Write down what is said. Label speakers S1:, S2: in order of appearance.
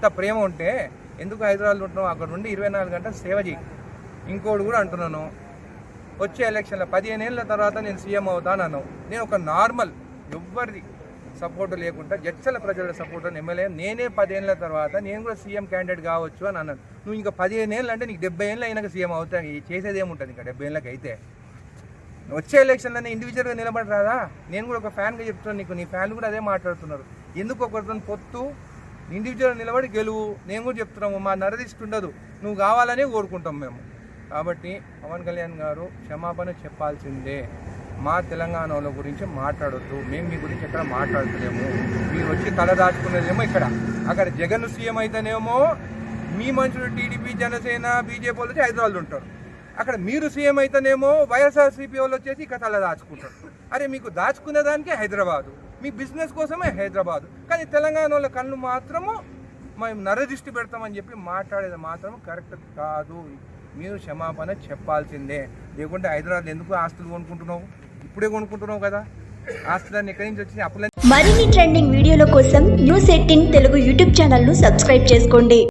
S1: ఇంత ప్రేమ ఉంటే ఎందుకు హైదరాబాద్లో ఉంటున్నావు? అక్కడ నుండి ఇరవై నాలుగు గంటలు సేవ చేయి ఇంకోటి కూడా అంటున్నాను వచ్చే ఎలక్షన్ల పదిహేను ఏళ్ళ తర్వాత నేను సీఎం అవుతానన్నావు నేను ఒక నార్మల్ ఎవ్వరిది సపోర్ట్ లేకుండా జడ్చల ప్రజల సపోర్ట్ ఎమ్మెల్యే నేనే పదేళ్ళ తర్వాత నేను కూడా సీఎం క్యాండిడేట్ కావచ్చు అని అన్నాను. నువ్వు ఇంకా పదిహేను ఏళ్ళు అంటే నీకు డెబ్బై ఏళ్ళు అయినాక సీఎం అవుతా చేసేది ఏముంటుంది ఇంకా డెబ్బై ఏళ్ళకి అయితే? వచ్చే ఎలక్షన్లోనే ఇండివిజువల్గా నిలబడరాదా? నేను కూడా ఒక ఫ్యాన్గా చెప్తున్నాను నీకు. నీ ఫ్యాన్లు కూడా అదే మాట్లాడుతున్నారు. ఎందుకు ఒకరితో పొత్తు? ఇండివిజువల్ నిలబడి గెలువు. నేను కూడా చెప్తున్నాము మా నరదిష్టి ఉండదు. నువ్వు కావాలనే కోరుకుంటాం మేము. కాబట్టి పవన్ కళ్యాణ్ గారు క్షమాపణ చెప్పాల్సిందే. మా తెలంగాణలో గురించి మాట్లాడొద్దు. మేము మీ గురించి ఎక్కడ మాట్లాడతలేము మీరు వచ్చి తల దాచుకునేదేమో ఇక్కడ. అక్కడ జగన్ సీఎం అయితేనేమో మీ మనుషులు టీడీపీ జనసేన బీజేపీ వాళ్ళు వచ్చి హైదరాబాద్ ఉంటారు. అక్కడ మీరు సీఎం అయితేనేమో వైఎస్ఆర్సీపీ వాళ్ళు వచ్చేసి ఇక్కడ తల దాచుకుంటారు. అరే మీకు దాచుకునే దానికే హైదరాబాదు. మీ బిజినెస్ కోసమే హైదరాబాద్. కానీ తెలంగాణ వాళ్ళ కళ్ళు మాత్రము మేము నరదృష్టి పెడతామని చెప్పి మాట్లాడేది మాత్రం కరెక్ట్ కాదు. మీరు క్షమాపణ చెప్పాల్సిందే. లేకుంటే హైదరాబాద్ ఎందుకు ఆస్తులు కొనుక్కుంటున్నావు? ఇప్పుడే కొనుక్కుంటున్నావు కదా. ఆస్తులన్నీ ఎక్కడి నుంచి వచ్చినాయి? అప్పులన్నీ
S2: మరిన్ని ట్రెండింగ్ వీడియోల కోసం న్యూస్ ఎయిటీన్ తెలుగు యూట్యూబ్ ఛానల్ను సబ్స్క్రైబ్ చేసుకోండి.